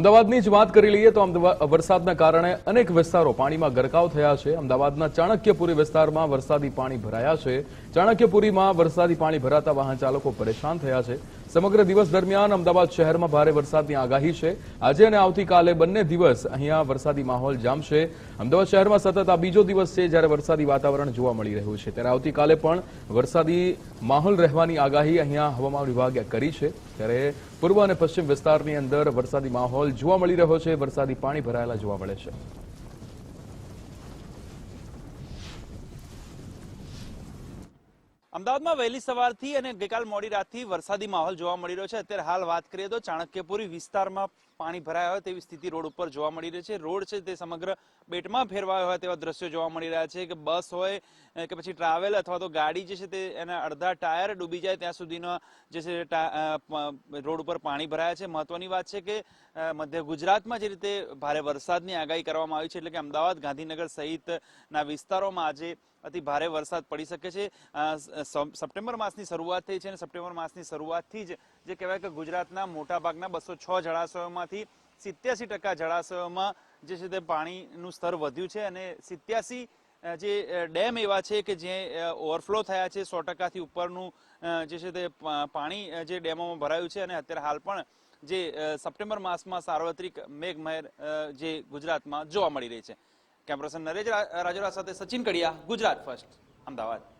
અમદાવાદની જ વાત કરી લઈએ તો વરસાદના કારણે અનેક વિસ્તારો પાણીમાં ગરકાવ થયા છે. અમદાવાદના ચાણક્યપુરી વિસ્તારમાં વરસાદી પાણી ભરાયા છે. ચાણક્યપુરીમાં વરસાદી પાણી ભરાતા વાહન ચાલકો પરેશાન થયા છે. સમગ્ર દિવસ દરમિયાન અમદાવાદ શહેરમાં ભારે વરસાદની આગાહી છે. આજે અને આવતીકાલે બંને દિવસ અહીંયા વરસાદી માહોલ જામશે. અમદાવાદ શહેરમાં સતત આ બીજો દિવસ છે જ્યારે વરસાદી વાતાવરણ જોવા મળી રહ્યું છે. ત્યારે આવતીકાલે પણ વરસાદી માહોલ રહેવાની આગાહી અહીંયા હવામાન વિભાગે કરી છે. ત્યારે પૂર્વ અને પશ્ચિમ વિસ્તારની અંદર વરસાદી માહોલ જોવા મળી રહ્યો છે. વરસાદી પાણી ભરાયેલા જોવા મળે છે. અમદાવાદમાં વહેલી સવારથી અને ગઈકાલ મોડી રાતથી વરસાદી માહોલ જોવા મળી રહ્યો છે. અત્યારે હાલ વાત કરીએ તો ચાણક્યપુરી વિસ્તારમાં પાણી ભરાયા હોય તેવી સ્થિતિ રોડ ઉપર જોવા મળી રહી છે. રોડ છે તે સમગ્ર બેટમાં ફેરવાયો હોય તેવા દ્રશ્યો જોવા મળી રહ્યા છે કે બસ હોય કે પછી ટ્રાવેલ અથવા તો ગાડી જે છે તે એના અડધા ટાયર ડૂબી જાય ત્યાં સુધીનો જે છે રોડ ઉપર પાણી ભરાયા છે. મહત્વની વાત છે કે મધ્ય ગુજરાતમાં જે રીતે ભારે વરસાદની આગાહી કરવામાં આવી છે એટલે કે અમદાવાદ, ગાંધીનગર સહિતના વિસ્તારોમાં આજે અતિ ભારે વરસાદ પડી શકે છે. સપ્ટેમ્બર માસની શરૂઆત થઈ છે અને સપ્ટેમ્બર માસની શરૂઆતથી જ જે કહેવાય કે ગુજરાતના મોટાભાગના બસો છ જળાશયોમાંથી સિત્યાસી ટકા જળાશયોમાં જે છે તે પાણીનું સ્તર વધ્યું છે અને સિત્યાસી જે ડેમ એવા છે કે જે ઓવરફ્લો થયા છે, સો ટકાથી ઉપરનું જે છે તે પાણી જે ડેમોમાં ભરાયું છે અને અત્યારે હાલ પણ જે સપ્ટેમ્બર માસમાં સાર્વત્રિક મેઘમહેર જે ગુજરાતમાં જોવા મળી રહી છે. કેમેરા પર્સન નરેશ રાજોરા સાથે સચિન કડિયા, ગુજરાત ફર્સ્ટ, અમદાવાદ.